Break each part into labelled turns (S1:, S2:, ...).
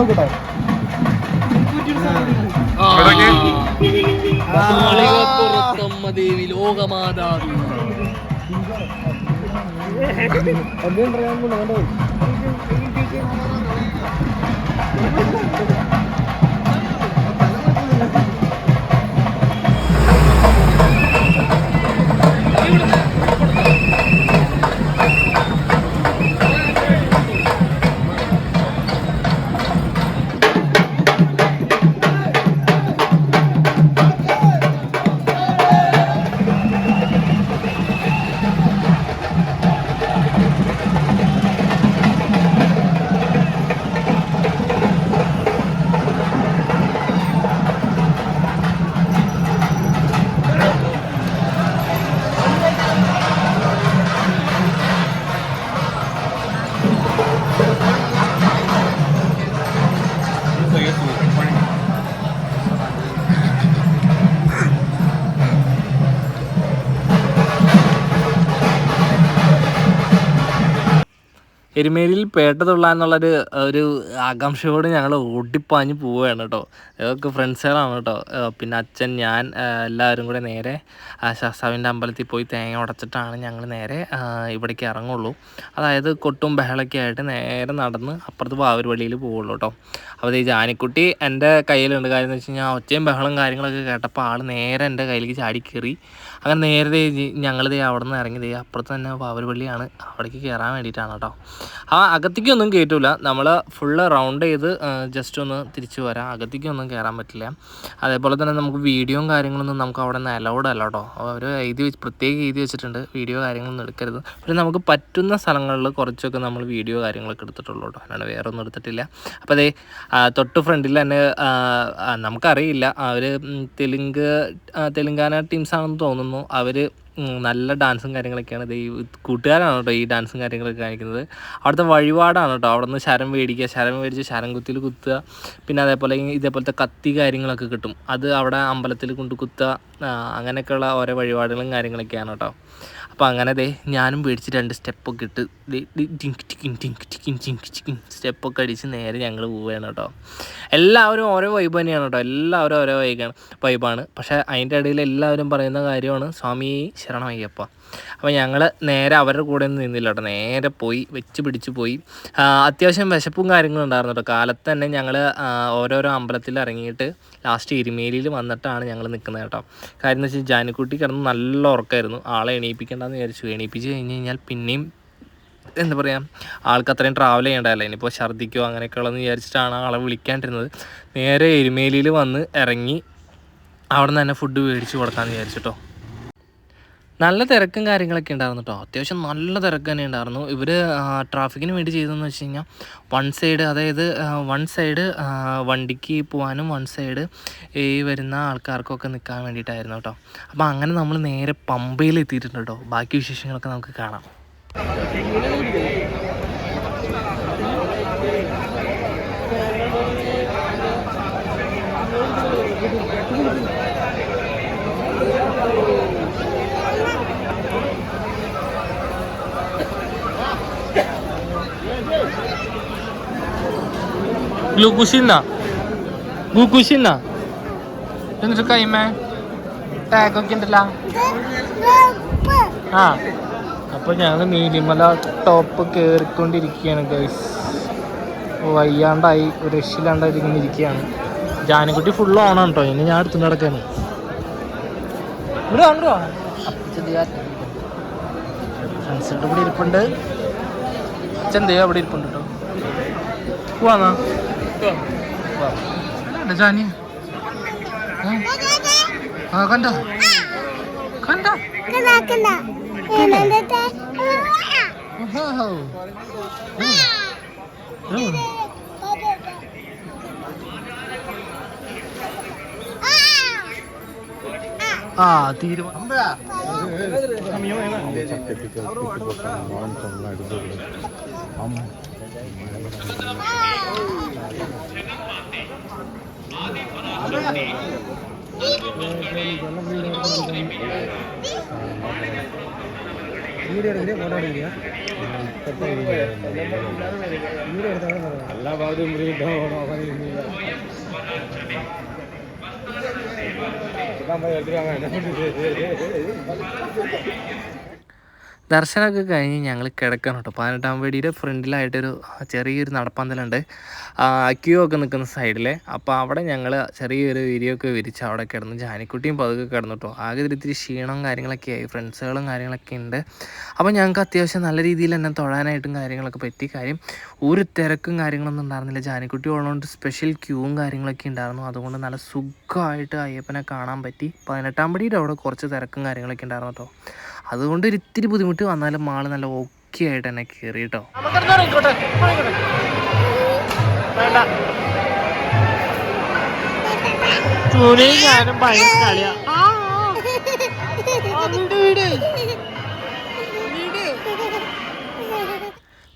S1: നോക്കട്ടെ
S2: ദേവി ലോകമാതാവി
S1: എന്തെങ്കിലും പറയാൻ കണ്ടോ
S2: എരുമേലിയിൽ പേട്ട തുള്ളാന്നുള്ളൊരു ഒരു ആകാംക്ഷയോട് ഞങ്ങൾ ഓടിപ്പാഞ്ഞ് പോവുകയാണ് കേട്ടോ ഇതൊക്കെ ഫ്രണ്ട്സുകളാണ് കേട്ടോ പിന്നെ അച്ഛൻ ഞാൻ എല്ലാവരും കൂടെ നേരെ ശാസ്താവിന്റെ അമ്പലത്തിൽ പോയി തേങ്ങ ഉടച്ചിട്ടാണ് ഞങ്ങൾ നേരെ ഇവിടേക്ക് ഇറങ്ങുള്ളൂ. അതായത് കൊട്ടും ബഹളൊക്കെ ആയിട്ട് നേരെ നടന്ന് അപ്പുറത്ത് പാവൂർവള്ളിയിൽ പോവുള്ളൂ കേട്ടോ അപ്പോൾ ഈ ജാനിക്കുട്ടി എന്റെ കയ്യിലുണ്ട്. കാര്യം എന്ന് വെച്ച് കഴിഞ്ഞാൽ ഒച്ചയും ബഹളം കാര്യങ്ങളൊക്കെ കേട്ടപ്പോൾ ആൾ നേരെ എന്റെ കയ്യിലേക്ക് ചാടി കയറി അങ്ങനെ നേരത്തെ ഞങ്ങൾ ദേ അവിടെ നിന്ന് ഇറങ്ങി ദേ അപ്പുറത്ത് തന്നെ പാവൂർവള്ളിയാണ് അവിടേക്ക് കയറാൻ വേണ്ടിയിട്ടാണ് കേട്ടോ ആ അകത്തേക്കൊന്നും കയറ്റൂല നമ്മൾ ഫുള്ള് റൗണ്ട് ചെയ്ത് ജസ്റ്റ് ഒന്ന് തിരിച്ചു വരാം. അകത്തേക്കൊന്നും കയറാൻ പറ്റില്ല. അതേപോലെ തന്നെ നമുക്ക് വീഡിയോയും കാര്യങ്ങളൊന്നും നമുക്ക് അവിടെ നിന്ന് അലൗഡ് അല്ല കേട്ടോ അവർ എഴുതി വെച്ച് പ്രത്യേകം എഴുതി വെച്ചിട്ടുണ്ട്. വീഡിയോ കാര്യങ്ങളൊന്നും എടുക്കരുത്. പിന്നെ നമുക്ക് പറ്റുന്ന സ്ഥലങ്ങളിൽ കുറച്ചൊക്കെ നമ്മൾ വീഡിയോ കാര്യങ്ങളൊക്കെ എടുത്തിട്ടുള്ളൂ കേട്ടോ അല്ലാണ്ട് വേറെ ഒന്നും എടുത്തിട്ടില്ല അപ്പോൾ അതേ തൊട്ട് ഫ്രണ്ടിൽ തന്നെ നമുക്കറിയില്ല. അവർ തെലുങ്ക് തെലുങ്കാന ടീംസ് ആണെന്ന് തോന്നുന്നു. അവർ നല്ല ഡാൻസും കാര്യങ്ങളൊക്കെയാണ്. ഇത് ഈ കൂട്ടുകാരാണ് കേട്ടോ ഈ ഡാൻസും കാര്യങ്ങളൊക്കെ കാണിക്കുന്നത്. അവിടുത്തെ വഴിപാടാണ് കേട്ടോ. അവിടെ നിന്ന് ശരം മേടിക്കുക ശരം മേടിച്ച് ശരം കുത്തിയിൽ കുത്തുക. പിന്നെ അതേപോലെ ഇതേപോലത്തെ കത്തി കാര്യങ്ങളൊക്കെ കിട്ടും. അത് അവിടെ അമ്പലത്തിൽ കൊണ്ട് കുത്തുക അങ്ങനെയൊക്കെയുള്ള ഓരോ വഴിപാടുകളും കാര്യങ്ങളൊക്കെയാണ് കേട്ടോ. അപ്പോൾ അങ്ങനെ ദേ ഞാനും പേടിച്ച് രണ്ട് സ്റ്റെപ്പൊക്കെ ഇട്ട് ടിങ്ക് ടിക്കിൻ ടിങ്ക് സ്റ്റെപ്പൊക്കെ അടിച്ച് നേരെ ഞങ്ങൾ പോവുകയാണ് കേട്ടോ. എല്ലാവരും ഓരോ വൈബ് തന്നെയാണ് കേട്ടോ. എല്ലാവരും ഓരോ വൈബാണ് വൈബാണ് പക്ഷേ അതിന്റെ ഇടയിൽ എല്ലാവരും പറയുന്ന കാര്യമാണ് സ്വാമി ശരണമയ്യപ്പ. അപ്പോൾ ഞങ്ങൾ നേരെ അവരുടെ കൂടെ ഒന്നും നിന്നില്ല കേട്ടോ നേരെ പോയി വെച്ച് പിടിച്ച് പോയി. അത്യാവശ്യം വിശപ്പും കാര്യങ്ങളും ഉണ്ടായിരുന്നു കേട്ടോ. കാലത്ത് തന്നെ ഞങ്ങൾ ഓരോരോ അമ്പലത്തിൽ ഇറങ്ങിയിട്ട് ലാസ്റ്റ് എരുമേലിയിൽ വന്നിട്ടാണ് ഞങ്ങൾ നിൽക്കുന്നത് കേട്ടോ. കാര്യം എന്ന് വെച്ചാൽ ജാനിക്കുട്ടി കിടന്ന് നല്ല ഉറക്കമായിരുന്നു ആളെ എണീപ്പിക്കേണ്ടെന്ന് വിചാരിച്ചു. എണീപ്പിച്ച് കഴിഞ്ഞ് കഴിഞ്ഞാൽ പിന്നെയും എന്താ പറയുക ആൾക്ക് അത്രയും ട്രാവൽ ചെയ്യേണ്ടതല്ല? ഇനിയിപ്പോൾ ഛർദ്ദിക്കോ അങ്ങനെയൊക്കെയുള്ളതെന്ന് വിചാരിച്ചിട്ടാണ് ആളെ വിളിക്കാണ്ടിരുന്നത്. നേരെ എരുമേലിയിൽ വന്ന് ഇറങ്ങി അവിടെ നിന്ന് തന്നെ ഫുഡ് മേടിച്ച് കൊടുക്കാമെന്ന് വിചാരിച്ചിട്ടോ നല്ല തിരക്കും കാര്യങ്ങളൊക്കെ ഉണ്ടായിരുന്നു കേട്ടോ അത്യാവശ്യം നല്ല തിരക്ക് തന്നെ ഉണ്ടായിരുന്നു. ഇവർ ട്രാഫിക്കിന് വേണ്ടി ചെയ്തതെന്ന് വെച്ച് കഴിഞ്ഞാൽ വൺ സൈഡ് അതായത് വൺ സൈഡ് വണ്ടിക്ക് പോകാനും വൺ സൈഡ് ഈ വരുന്ന ആൾക്കാർക്കൊക്കെ നിൽക്കാൻ വേണ്ടിയിട്ടായിരുന്നു കേട്ടോ അപ്പോൾ അങ്ങനെ നമ്മൾ നേരെ പമ്പയിൽ എത്തിയിട്ടുണ്ട് കേട്ടോ ബാക്കി വിശേഷങ്ങളൊക്കെ നമുക്ക് കാണാം. ഗ്ലൂക്കോസിന്ന ഗ്ലൂക്കോസിന്ന എന്നിട്ട് കൈമേ ടാഗൊക്കെ ഉണ്ടല്ലോ ആ അപ്പോൾ ഞങ്ങൾ നീലിമല ടോപ്പ് കയറിക്കൊണ്ടിരിക്കുകയാണ് ഗൈസ് വയ്യാണ്ടായി ഒരു രക്ഷയില്ലാണ്ടായി ഇങ്ങനെ ഇരിക്കുകയാണ് ജാനക്കുട്ടി ഫുൾ ഓണാണ് കേട്ടോ ഇനി ഞാൻ എടുത്തു നടക്കാണ് ഇവിടെ ഉണ്ടോ ഫ്രണ്ട്സിന്റെ ഇവിടെ ഇരിപ്പുണ്ട് ചെന്തയോ അവിടെ ഇരിപ്പുണ്ട് കേട്ടോ പോവാന്നാ പോവാം ജാനി ഏ? ആ കണ്ടോ കണ്ടോ ഓഹോ. ഉം. ആ തീരുമാനം
S1: വീഡിയോ എടുത്തിട്ട് ഫോട്ടോ എടുക്കുക ഇപ്പോഴത്തെ വീഡിയോ എടുത്താൽ എല്ലാ ഭാഗത്തും
S2: ദർശനമൊക്കെ കഴിഞ്ഞ് ഞങ്ങൾ കിടക്കണം കേട്ടോ. പതിനെട്ടാം പേടിയുടെ ഫ്രണ്ടിലായിട്ടൊരു ചെറിയൊരു നടപ്പന്തലുണ്ട്. ക്യൂ ഒക്കെ നിൽക്കുന്ന സൈഡിൽ അപ്പോൾ അവിടെ ഞങ്ങൾ ചെറിയൊരു വിരിയൊക്കെ വിരിച്ച് അവിടെ കിടന്ന് ജാനിക്കുട്ടിയും പതുക്കെ കിടന്നു കേട്ടോ. ആകെ ഇത്തിരി ക്ഷീണവും കാര്യങ്ങളൊക്കെ ആയി. ഫ്രണ്ട്സുകളും കാര്യങ്ങളൊക്കെ ഉണ്ട്. അപ്പോൾ ഞങ്ങൾക്ക് അത്യാവശ്യം നല്ല രീതിയിൽ തന്നെ തൊഴാനായിട്ടും കാര്യങ്ങളൊക്കെ പറ്റി കാര്യം. ഒരു തിരക്കും കാര്യങ്ങളൊന്നും ഉണ്ടായിരുന്നില്ല. ജാനിക്കുട്ടി ഉള്ളതുകൊണ്ട് സ്പെഷ്യൽ ക്യൂവും കാര്യങ്ങളൊക്കെ ഉണ്ടായിരുന്നു. അതുകൊണ്ട് നല്ല സുഖമായിട്ട് അയ്യപ്പനെ കാണാൻ പറ്റി. പതിനെട്ടാം പടിയുടെ അവിടെ കുറച്ച് തിരക്കും കാര്യങ്ങളൊക്കെ ഉണ്ടായിരുന്നു കേട്ടോ. അതുകൊണ്ട് ഒരു ഇത്തിരി ബുദ്ധിമുട്ട് വന്നാലും മാൾ നല്ല ഓക്കെ ആയിട്ട് തന്നെ കയറി കേട്ടോ. ഞാനും ഭയങ്കര കളിയാ.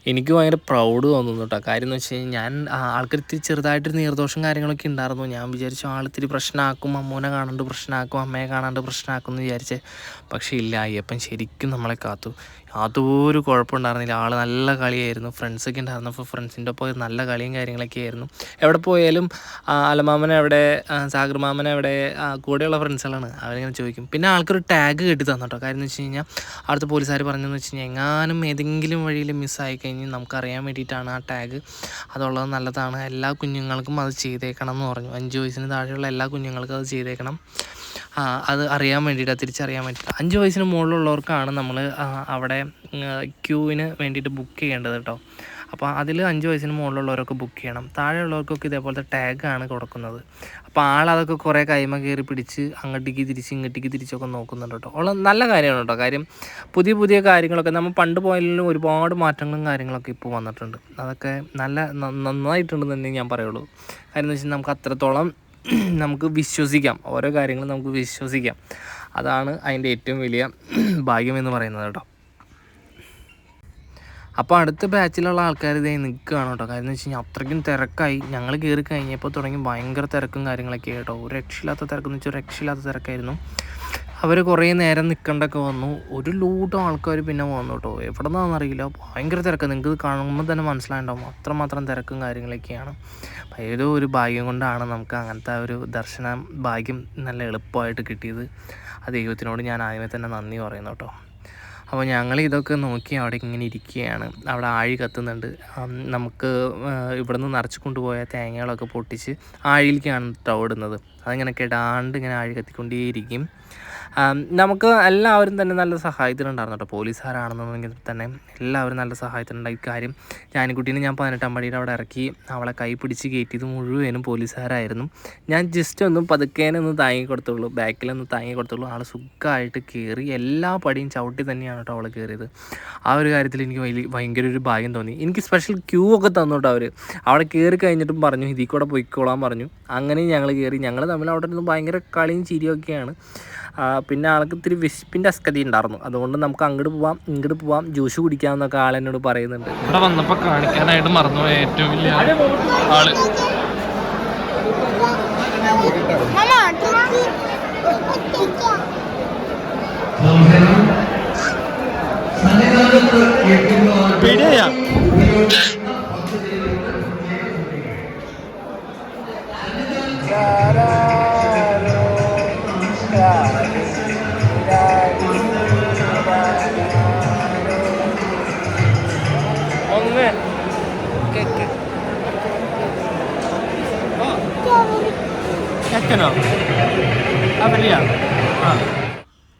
S2: എനിക്ക് ഭയങ്കര പ്രൗഡ് തോന്നുന്നു കേട്ടോ കാര്യം എന്ന് വെച്ച് കഴിഞ്ഞാൽ ഞാൻ ആൾക്കാർ ഇത്തിരി ചെറുതായിട്ടൊരു നീർദോഷം കാര്യങ്ങളൊക്കെ ഉണ്ടായിരുന്നു ഞാൻ വിചാരിച്ചു ആളിത്തിരി പ്രശ്നമാക്കും അമ്മൂനെ കാണാണ്ട് പ്രശ്നമാക്കും അമ്മയെ കാണാണ്ട് പ്രശ്നമാക്കും എന്ന് വിചാരിച്ച്. പക്ഷേ ഇല്ല അയ്യപ്പൻ ശരിക്കും നമ്മളെ കാത്തു. യാതൊരു കുഴപ്പമുണ്ടായിരുന്നില്ല. ആൾ നല്ല കളിയായിരുന്നു. ഫ്രണ്ട്സൊക്കെ ഉണ്ടായിരുന്നു അപ്പോൾ ഫ്രണ്ട്സിന്റെ ഒപ്പം നല്ല കളിയും കാര്യങ്ങളൊക്കെ ആയിരുന്നു. എവിടെ പോയാലും എവിടെ ആ, സാഗർ മാമൻ എവിടെ കൂടെയുള്ള ഫ്രണ്ട്സുകളാണ് അവരിങ്ങനെ ചോദിക്കും. പിന്നെ ആൾക്കൊരു ടാഗ് കെട്ടി തന്നു കേട്ടോ. കാര്യം എന്ന് വെച്ച് കഴിഞ്ഞാൽ അവിടുത്തെ പോലീസുകാർ പറഞ്ഞതെന്ന് വെച്ച് കഴിഞ്ഞാൽ എങ്ങാനും ഏതെങ്കിലും വഴിയിൽ മിസ്സായി കഴിഞ്ഞ് നമുക്കറിയാൻ വേണ്ടിയിട്ടാണ് ആ ടാഗ് അതുള്ളത് നല്ലതാണ്. എല്ലാ കുഞ്ഞുങ്ങൾക്കും അത് ചെയ്തേക്കണം എന്ന് പറഞ്ഞു. അഞ്ച് വയസ്സിന് താഴെയുള്ള എല്ലാ കുഞ്ഞുങ്ങൾക്കും അത് ചെയ്തേക്കണം. അത് അറിയാൻ വേണ്ടിയിട്ട് തിരിച്ചറിയാൻ വേണ്ടിയിട്ട്. അഞ്ച് വയസ്സിന് മുകളിലുള്ളവർക്കാണ് നമ്മൾ അവിടെ ക്യൂവിന് വേണ്ടിയിട്ട് ബുക്ക് ചെയ്യേണ്ടത് കേട്ടോ അപ്പോൾ അതിൽ അഞ്ച് വയസ്സിന് മുകളിലുള്ളവരൊക്കെ ബുക്ക് ചെയ്യണം. താഴെയുള്ളവർക്കൊക്കെ ഇതേപോലത്തെ ടാഗാണ് കൊടുക്കുന്നത്. അപ്പോൾ ആളതൊക്കെ കുറേ കൈമ കയറി പിടിച്ച് അങ്ങോട്ടേക്ക് തിരിച്ച് ഇങ്ങോട്ടേക്ക് തിരിച്ചൊക്കെ നോക്കുന്നുണ്ട് കേട്ടോ ഉള്ള നല്ല കാര്യമാണ് കേട്ടോ കാര്യം പുതിയ പുതിയ കാര്യങ്ങളൊക്കെ നമ്മൾ പണ്ട് പോയാലും ഒരുപാട് മാറ്റങ്ങളും കാര്യങ്ങളൊക്കെ ഇപ്പോൾ വന്നിട്ടുണ്ട്. അതൊക്കെ നല്ല നന്നായിട്ടുണ്ടെന്ന് തന്നെ ഞാൻ പറയുള്ളൂ. കാര്യം എന്ന് വെച്ചാൽ നമുക്ക് അത്രത്തോളം നമുക്ക് വിശ്വസിക്കാം. ഓരോ കാര്യങ്ങളും നമുക്ക് വിശ്വസിക്കാം. അതാണ് അതിന്റെ ഏറ്റവും വലിയ ഭാഗ്യം എന്ന് പറയുന്നത് കേട്ടോ. അപ്പോൾ അടുത്ത ബാച്ചിലുള്ള ആൾക്കാർ ഇതേ നിൽക്കുകയാണ് കേട്ടോ. കാര്യം എന്ന് വെച്ച് കഴിഞ്ഞാൽ അത്രയ്ക്കും തിരക്കായി. ഞങ്ങൾ കയറി കഴിഞ്ഞപ്പോൾ തുടങ്ങി ഭയങ്കര തിരക്കും കാര്യങ്ങളൊക്കെ കേട്ടോ. ഒരു രക്ഷയില്ലാത്ത തിരക്കെന്ന് വെച്ചാൽ ഒരു രക്ഷയില്ലാത്ത തിരക്കായിരുന്നു. അവർ കുറേ നേരം നിൽക്കേണ്ടൊക്കെ വന്നു. ഒരു ലൂട്ടം ആൾക്കാർ പിന്നെ വന്നു കേട്ടോ എവിടെ നിന്നാണെന്ന് അറിയില്ല ഭയങ്കര തിരക്ക്. നിങ്ങൾക്ക് ഇത് കാണുമ്പോൾ തന്നെ മനസ്സിലായിണ്ടാവും. അത്രമാത്രം തിരക്കും കാര്യങ്ങളൊക്കെയാണ്. ഏതോ ഒരു ഭാഗ്യം കൊണ്ടാണ് നമുക്ക് അങ്ങനത്തെ ഒരു ദർശന ഭാഗ്യം നല്ല എളുപ്പമായിട്ട് കിട്ടിയത്. ആ ദൈവത്തിനോട് ഞാൻ ആദ്യമേ തന്നെ നന്ദി പറയുന്നു കേട്ടോ. അപ്പോൾ ഞങ്ങൾ ഇതൊക്കെ നോക്കി അവിടെ ഇങ്ങനെ ഇരിക്കുകയാണ്. അവിടെ ആഴി കത്തുന്നുണ്ട്. നമുക്ക് ഇവിടെ നിന്ന് നിറച്ച് കൊണ്ടുപോയ തേങ്ങകളൊക്കെ പൊട്ടിച്ച് ആഴിയിലേക്കാണ് കേട്ടോ ഇടുന്നത്. അതിങ്ങനെ കെടാണ്ട് ഇങ്ങനെ ആഴി കത്തിക്കൊണ്ടേയിരിക്കും. നമുക്ക് എല്ലാവരും തന്നെ നല്ല സഹായത്തിനുണ്ടായിരുന്നു കേട്ടോ പോലീസുകാരാണെന്നുണ്ടെങ്കിൽ തന്നെ എല്ലാവരും നല്ല സഹായത്തിനുണ്ടായി. കാര്യം ജാനിക്കുട്ടീനെ ഞാൻ പതിനെട്ടാം പടിയുടെ അവിടെ ഇറക്കി അവളെ കൈ പിടിച്ച് കയറ്റിയത് മുഴുവനും പോലീസുകാരായിരുന്നു. ഞാൻ ജസ്റ്റ് ഒന്ന് പതുക്കേനൊന്ന് താങ്ങി കൊടുത്തുള്ളൂ. ബാക്കിലൊന്ന് താങ്ങി കൊടുത്തുള്ളൂ. ആൾ സുഖമായിട്ട് കയറി എല്ലാ പടിയും ചവിട്ടി തന്നെയാണ് കേട്ടോ അവൾ കയറിയത് ആ ഒരു കാര്യത്തിൽ എനിക്ക് വലിയ ഭയങ്കര ഒരു ഭാഗ്യം തോന്നി. എനിക്ക് സ്പെഷ്യൽ ക്യൂ ഒക്കെ തന്നു കേട്ടോ അവർ അവിടെ കയറി കഴിഞ്ഞിട്ടും പറഞ്ഞു ഇതിൽ കൂടെ പൊയ്ക്കോളാൻ പറഞ്ഞു. അങ്ങനെ ഞങ്ങൾ കയറി ഞങ്ങൾ തമ്മിൽ അവിടെ നിന്ന് ഭയങ്കര കളിയും ചിരിയൊക്കെയാണ് പിന്നെ ആൾക്ക് ഇത്തിരി വിശപ്പിന്റെ അസ്കതി ഉണ്ടായിരുന്നു. അതുകൊണ്ട് നമുക്ക് അങ്ങോട്ട് പോവാം ഇങ്ങോട്ട് പോവാം. ജ്യൂസ് കുടിക്കാമെന്നൊക്കെ ആളെന്നോട് പറയുന്നുണ്ട്. ഇവിടെ വന്നപ്പോൾ കാണിക്കാനായിട്ട് മറന്നുപോയ ഏറ്റവും വലിയ ആൾ.
S3: Mama, Tuki.
S2: പേടിയാ ഒന്ന്. കേക്ക് കേക്കനോ ആ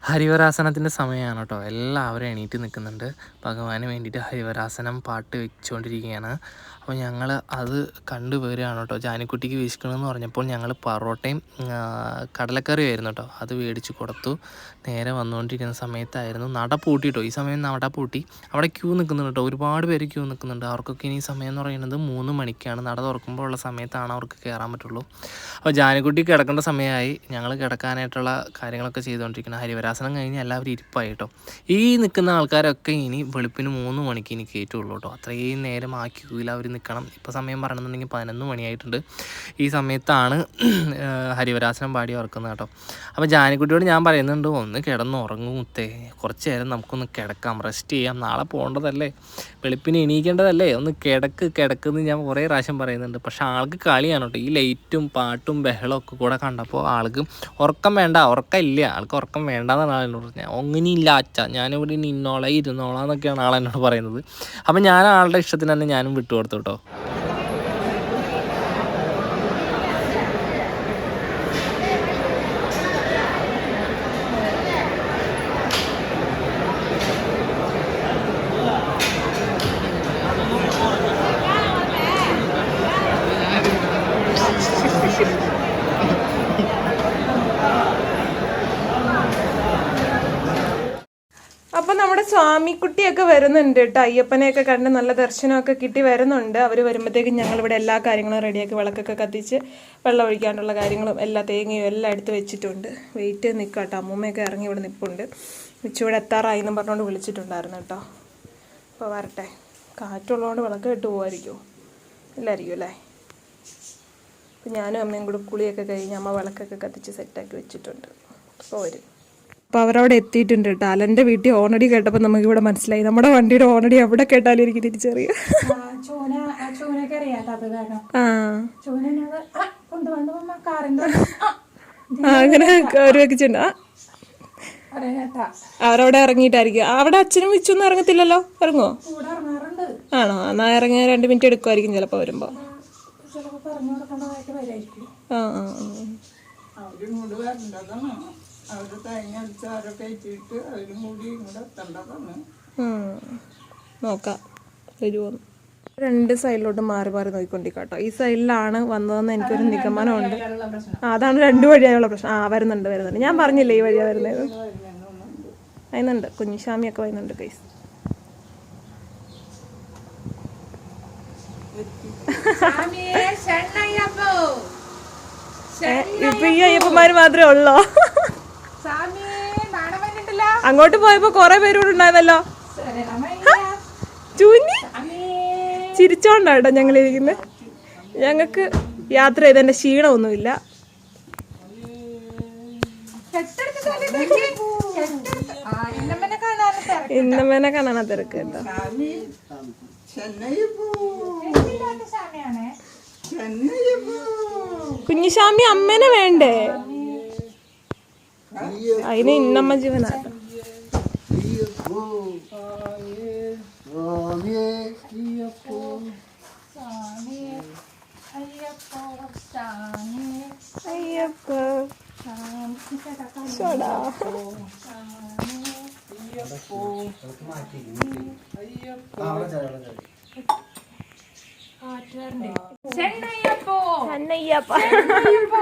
S2: ഹരിവരാസനത്തിന്റെ സമയമാണ് കേട്ടോ എല്ലാവരും എണീറ്റ് നിൽക്കുന്നുണ്ട്. ഭഗവാന് വേണ്ടിയിട്ട് ഹരിവരാസനം പാട്ട് വെച്ചുകൊണ്ടിരിക്കുകയാണ് അപ്പോൾ ഞങ്ങൾ അത് കണ്ടു വരികയാണ് കേട്ടോ ജാനിക്കുട്ടിക്ക് വിശക്കണമെന്ന് പറഞ്ഞപ്പോൾ ഞങ്ങൾ പറോട്ടയും കടലക്കറിയും ആയിരുന്നു കേട്ടോ അത് മേടിച്ച് കൊടുത്തു. നേരെ വന്നുകൊണ്ടിരിക്കുന്ന സമയത്തായിരുന്നു നട പൂട്ടി കേട്ടോ ഈ സമയം നട പൂട്ടി. അവിടെ ക്യൂ നിൽക്കുന്നുണ്ട് കേട്ടോ. ഒരുപാട് പേര് ക്യൂ നിൽക്കുന്നുണ്ട്. അവർക്കൊക്കെ ഇനി സമയം എന്ന് പറയുന്നത് മൂന്ന് മണിക്കാണ്. നട തുറക്കുമ്പോൾ ഉള്ള സമയത്താണ് അവർക്ക് കയറാൻ പറ്റുള്ളൂ. അപ്പോൾ ജാനിക്കുട്ടി കിടക്കേണ്ട സമയമായി. ഞങ്ങൾ കിടക്കാനായിട്ടുള്ള കാര്യങ്ങളൊക്കെ ചെയ്തുകൊണ്ടിരിക്കണം ഹരിവരാസനം കഴിഞ്ഞ് എല്ലാവരും ഇരിപ്പായി കേട്ടോ. ഈ നിൽക്കുന്ന ആൾക്കാരൊക്കെ ഇനി വെളുപ്പിന് മൂന്ന് മണിക്ക് ഇനി കയറ്റുള്ളൂ കേട്ടോ. അത്രയും നേരം ആ ക്യൂവിൽ അവർ നിൽക്കണം. ഇപ്പോൾ സമയം പറയണമെന്നുണ്ടെങ്കിൽ പതിനൊന്ന് മണിയായിട്ടുണ്ട്. ഈ സമയത്താണ് ഹരിവരാസനം പാടി ഓർക്കുന്നത് കേട്ടോ. അപ്പോൾ ജാനിക്കുട്ടിയോട് ഞാൻ പറയുന്നുണ്ട് ഒന്ന് കിടന്ന് ഉറങ്ങും മുത്തേ. കുറച്ച് നേരം നമുക്കൊന്ന് കിടക്കാം. റെസ്റ്റ് ചെയ്യാം. നാളെ പോകേണ്ടതല്ലേ? വെളുപ്പിന് എണീക്കേണ്ടതല്ലേ? ഒന്ന് കിടക്ക് കിടക്കെന്ന് ഞാൻ കുറേ പ്രാവശ്യം പറയുന്നുണ്ട്. പക്ഷേ ആൾക്ക് കളിയാണ് കേട്ടോ. ഈ ലൈറ്റും പാട്ടും ബഹളമൊക്കെ കൂടെ കണ്ടപ്പോൾ ആൾക്ക് ഉറക്കം വേണ്ട ഉറക്കം ഇല്ല. ആൾക്ക് ഉറക്കം വേണ്ടെന്നാണ് ആൾ എന്നോട് പറഞ്ഞത് ഒങ്ങനെയില്ല അച്ഛ ഞാനിവിടെ നിന്നോളാം ഇരുന്നോളാം എന്നൊക്കെയാണ് ആളെന്നോട് പറയുന്നത്. അപ്പം ഞാൻ ആളുടെ ഇഷ്ടത്തിന് തന്നെ ഞാനും വിട്ടുകൊടുത്തു കേട്ടോ
S4: അപ്പൊ നമ്മുടെ സ്വാമിക്കുട്ടിയൊക്കെ വരുന്നുണ്ട് കേട്ടോ. അയ്യപ്പനെയൊക്കെ കണ്ട് നല്ല ദർശനമൊക്കെ കിട്ടി വരുന്നുണ്ട്. അവർ വരുമ്പോഴത്തേക്കും ഞങ്ങൾ ഇവിടെ എല്ലാ കാര്യങ്ങളും റെഡിയാക്കി വിളക്കൊക്കെ കത്തിച്ച് വെള്ളം ഒഴിക്കാനുള്ള കാര്യങ്ങളും എല്ലാ തേങ്ങയും എല്ലാം എടുത്ത് വെച്ചിട്ടുണ്ട്. വെയിറ്റ് നിൽക്കുക കേട്ടോ. അമ്മൂമ്മയൊക്കെ ഇറങ്ങി ഇവിടെ നിൽപ്പുണ്ട്. ഉച്ചയോടെ എത്താറായി എന്നും പറഞ്ഞുകൊണ്ട് വിളിച്ചിട്ടുണ്ടായിരുന്നു കേട്ടോ. അപ്പോൾ വരട്ടെ. കാറ്റുള്ളതുകൊണ്ട് വിളക്ക് കെട്ട് പോകുമായിരിക്കുമോ ഇല്ലായിരിക്കും അല്ലേ? അപ്പം ഞാനും അമ്മയും കൂടെ കുളിയൊക്കെ കഴിഞ്ഞ് അമ്മ വിളക്കൊക്കെ കത്തിച്ച് സെറ്റാക്കി വെച്ചിട്ടുണ്ട്. അപ്പോൾ വരും. അപ്പോൾ അവരവിടെ എത്തിയിട്ടുണ്ട് കേട്ടോ. അലന്റെ വീട്ടിൽ ഓണടി കേട്ടപ്പോൾ നമുക്ക് ഇവിടെ മനസ്സിലായി. നമ്മുടെ വണ്ടിയുടെ ഓണടി എവിടെ കേട്ടാലും എനിക്ക് തിരിച്ചറിയാം ആ അങ്ങനെ ഒരു വെച്ചിട്ടുണ്ട്. ആ. അവരവിടെ ഇറങ്ങിയിട്ടായിരിക്കും. അവിടെ അച്ഛനും വിച്ചൊന്നും ഇറങ്ങത്തില്ലല്ലോ?
S5: ഇറങ്ങോ
S4: ആണോ? എന്നാ ഇറങ്ങി രണ്ട് മിനിറ്റ് എടുക്കുമായിരിക്കും ചിലപ്പോൾ വരുമ്പോൾ
S5: വരായിരിക്കും
S4: ആ ആ ആ.
S6: അവർ തേങ്ങ അടിച്ചാരൊക്കെ ഇട്ടിട്ട് അവരും കൂടി ഇങ്ങോട്ട് എത്തേണ്ടതാണ്
S4: നോക്കാം. വരുമോന്ന് രണ്ട് സൈഡിലോട്ട് മാറി മാറി നോക്കിക്കൊണ്ടിരിക്കാട്ടോ. ഈ സൈഡിലാണ് വന്നതെന്ന് എനിക്കൊരു നിഗമനമുണ്ട്. അതാണ് രണ്ടു വഴിയായുള്ള പ്രശ്നം. ആ വരുന്നുണ്ട് വരുന്നുണ്ട്. ഞാൻ പറഞ്ഞില്ലേ ഈ വഴിയാ വരുന്നത്? വരുന്നുണ്ട്. കുഞ്ഞുശാമിയൊക്കെ വരുന്നുണ്ട് കൈസ് ഇപ്പൊ ഈ അയ്യപ്പന്മാര് മാത്രമേ ഉള്ളോ? അങ്ങോട്ട് പോയപ്പോ കൊറേ പേരോട് ഉണ്ടായിരുന്നല്ലോ ചൂന്നി? ചിരിച്ചോണ്ടാട്ടോ ഞങ്ങൾ ഇരിക്കുന്നത് ഞങ്ങൾക്ക് യാത്ര ചെയ്തതിന്റെ ക്ഷീണമൊന്നുമില്ല. ഇന്നമ്മേനെ കാണാൻ തിരക്ക് കേട്ടോ.
S6: സ്വാമി ചെന്നൈ പോ
S5: സാമിയാണേ
S6: ചെന്നൈ പോ
S4: കുഞ്ഞുശാമി അമ്മേനെ വേണ്ടേ അതിന് ഇന്നമ്മ ജീവനാട്ടോ അയ്യപ്പ ചോടാ അന്നയ്യപ്പ അയ്യപ്പോ അയ്യപ്പോ അയ്യപ്പോ അയ്യപ്പോ അയ്യപ്പോ അയ്യപ്പോ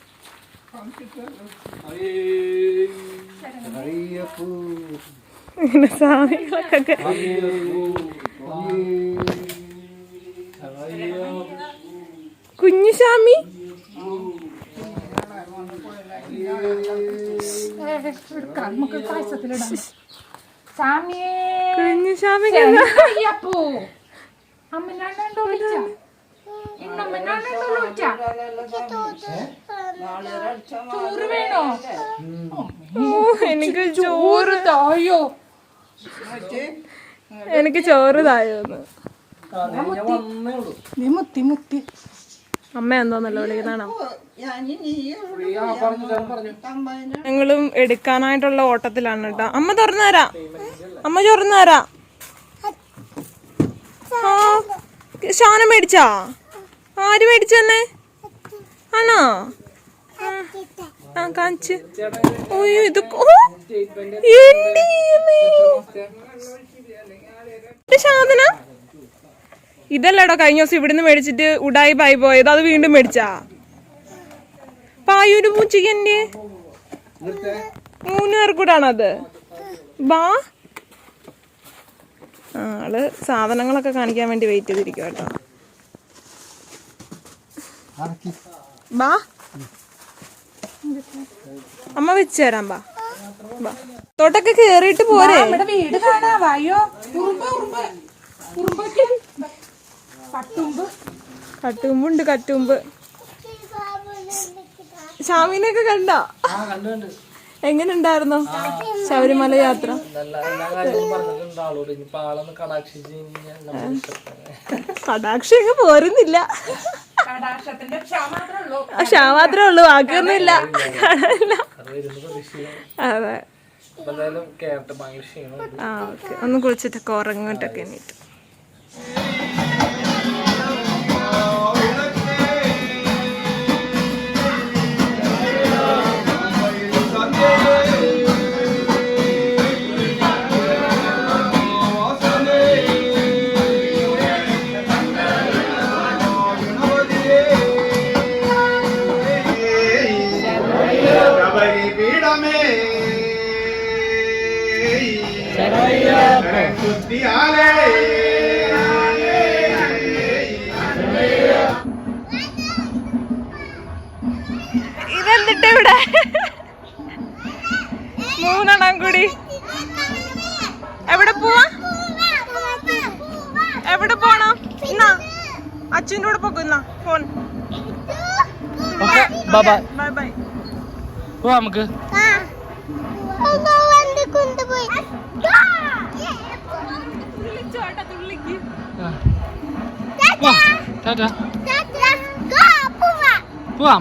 S4: അയ്യപ്പോ
S5: അമ്മനാണ്ടോ വിളിച്ച? ഇന്നമ്മനാണ്ടോ വിളിച്ച? ചോറ് വേണോ?
S4: എനിക്ക് ചോറ്
S5: തായോ
S4: എനിക്ക് ചോറ് തായോന്ന്.
S5: നീ മുത്തി മുത്തി.
S4: അമ്മ എന്തോന്നല്ലോ വിളിക്കുന്നതാണോ ഞങ്ങളും എടുക്കാനായിട്ടുള്ള ഓട്ടത്തിലാണ് കേട്ടോ. അമ്മ തുറന്നു തരാ. അമ്മ തുറന്നു തരാ. ആ ഷാന മേടിച്ചാ? ആര് മേടിച്ചെന്നെ? ആണോ? ആ, കാണിച്ച്. ഓയ്യോ ഇത് സാധന. ഇതല്ലടോ കഴിഞ്ഞ ദിവസം ഇവിടുന്ന് മേടിച്ചിട്ട് ഉടായി പായി പോയത്. അത് വീണ്ടും മേടിച്ചാ? പായൊരു പൂച്ചയ്ക്ക് എന്റെ മൂന്ന് പേർക്കൂടാണത് ബാ ആൾ സാധനങ്ങളൊക്കെ കാണിക്കാൻ വേണ്ടി വെയിറ്റ് ചെയ്തിരിക്കും കേട്ടോ. ബാ. അമ്മ വെച്ച് തരാം ബാ തോട്ടൊക്കെ കേറിയിട്ട് പോരെ.
S5: നമ്മുടെ വീട്
S4: കട്ടുമ്പുണ്ട് കട്ടുമ്പ്. ഷാമിനെയൊക്കെ കണ്ടോ? എങ്ങനെ ഉണ്ടായിരുന്നു ശബരിമല യാത്ര. കടാക്ഷയൊക്കെ പോരുന്നില്ല.
S5: ക്ഷ മാത്രമേ ഉള്ളൂ.
S4: ബാക്കിയൊന്നുമില്ല കാണാനില്ല
S7: അത്.
S4: ഒന്ന് കുളിച്ചിട്ടൊക്കെ ഉറങ്ങിട്ടൊക്കെ എണീറ്റ്.
S8: ശുദ്ധിയാലേ
S4: ഇതെന്തിട്ട് ഇവിടെ? മൂന്നെണ്ണം കൂടി. എവിടെ പോവാ? എവിടെ പോണം? എന്നാ അച്ഛന്റെ കൂടെ പോകുന്നാ ഫോൺ
S7: ബൈ ബൈ. പോവാ നമുക്ക്.
S3: കൊണ്ടുപോയി
S7: വാ ടാറ്റാ
S3: പോവാ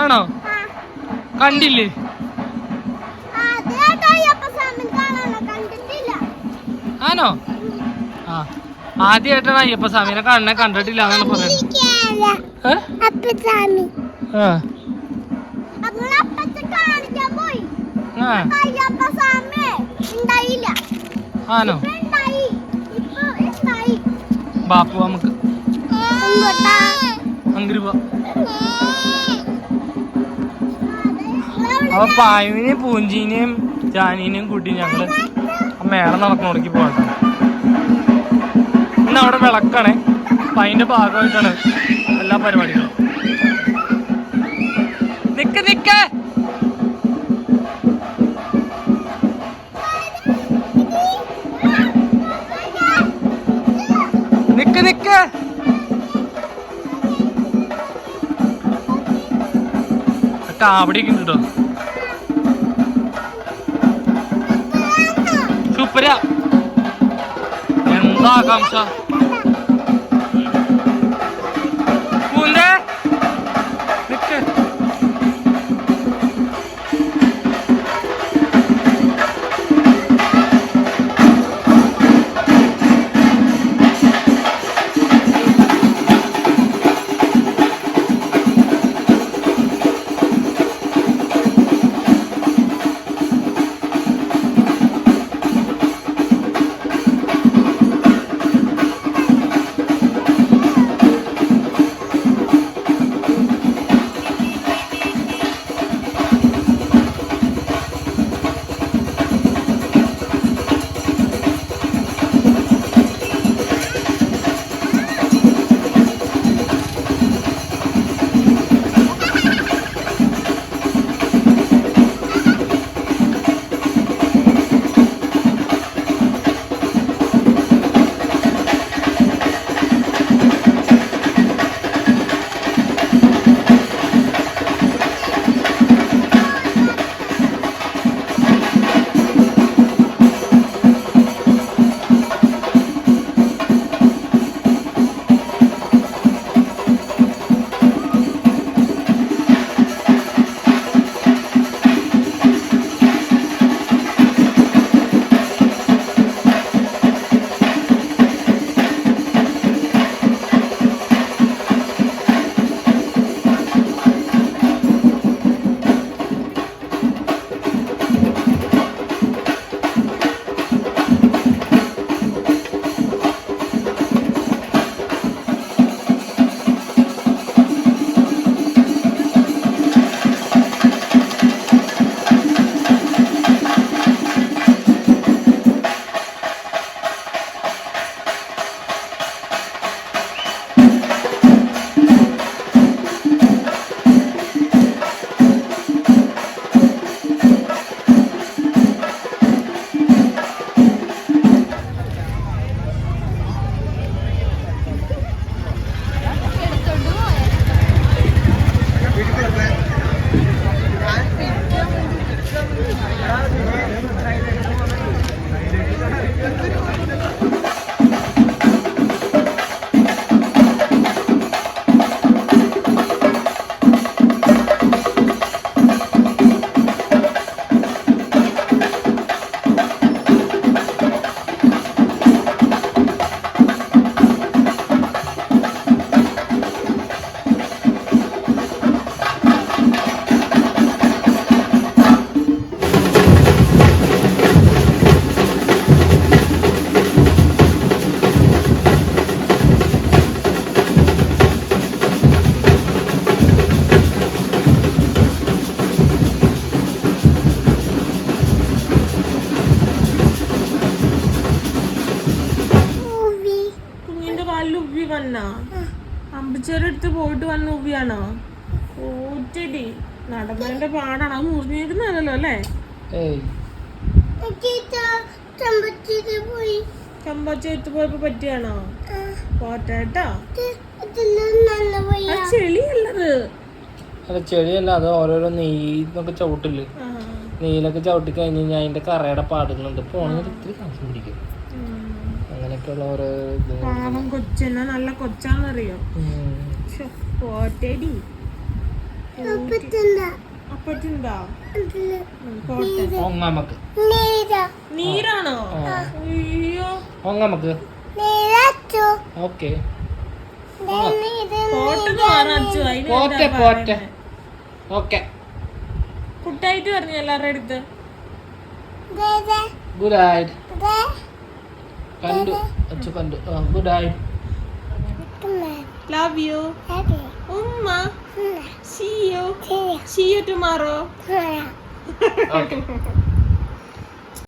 S7: ആണോ? കണ്ടില്ലേ? ആണോ? ആ. ആദ്യമായിട്ടാണ് അയ്യപ്പ സ്വാമിനെ കാണണേ കണ്ടിട്ടില്ല എന്നാണ് പറയുന്നത് ആ. ആ. ആണോ? ബാപ്പു നമുക്ക്. അപ്പൊ പായുവിനെയും പൂഞ്ചീനെയും ജാനീനെയും കൂട്ടി ഞങ്ങൾ മേളം ഉടക്കി പോകട്ടെ ഇന്ന് അവിടെ വിളക്കാണേ. അപ്പൊ അതിന്റെ ഭാഗമായിട്ടാണ് എല്ലാ പരിപാടികളും. നിക്ക് നിക്ക്! നിക്ക് നിക്ക്. കാവടിയൊക്കെ ഉണ്ട് കേട്ടോ സൂപ്പരാ. എന്താ ആകാംക്ഷ?
S9: പോയിട്ട് വന്ന ഉവിയാണോ കൂറ്റടി നടന്നതിന്റെ പാടാണ്. അത് മുറിഞ്ഞിരുന്നല്ലോ അല്ലേ? ചമ്പച്ചേർത്ത് പോയപ്പോ പറ്റിയാണോ? പോട്ടെ കേട്ടോ. ചെളിയല്ലത്
S7: അല്ല ചെളിയല്ല അത് ഓരോരോ നെയ്ന്നൊക്കെ
S9: ചവിട്ടിൽ.
S7: നെയ്യിലൊക്കെ ചവിട്ടി കഴിഞ്ഞ് കഴിഞ്ഞാൽ അതിന്റെ കറയുടെ പാടുകളുണ്ട് പോണെങ്കിൽ ഇത്തിരി കാശ് പിടിക്കും. അങ്ങനെയൊക്കെയുള്ള ഓരോ
S9: കൊച്ചെന്നാ നല്ല കൊച്ചാന്നറിയോ?
S3: അപ്പത്തുണ്ടാ
S9: അപ്പറ്റുണ്ടോ പോട്ടെ.
S7: ഒങ്ങാമക്ക്
S9: നീരാണോ? അയ്യോ.
S7: ഒങ്ങാമക്ക് ഓക്കെ. പോറ്റെ ഓക്കെ.
S9: കുട്ടായിട്ട് പറഞ്ഞു എല്ലാവരുടെ അടുത്ത്?
S3: ദേ
S7: ഗുഡ് ആയിട്ട്
S3: ദേ
S7: കണ്ടു. അച്ഛ കണ്ടു. Good night
S3: Love
S9: you.
S3: Umma.
S9: See you. See you tomorrow.
S3: Tomorrow.
S7: okay.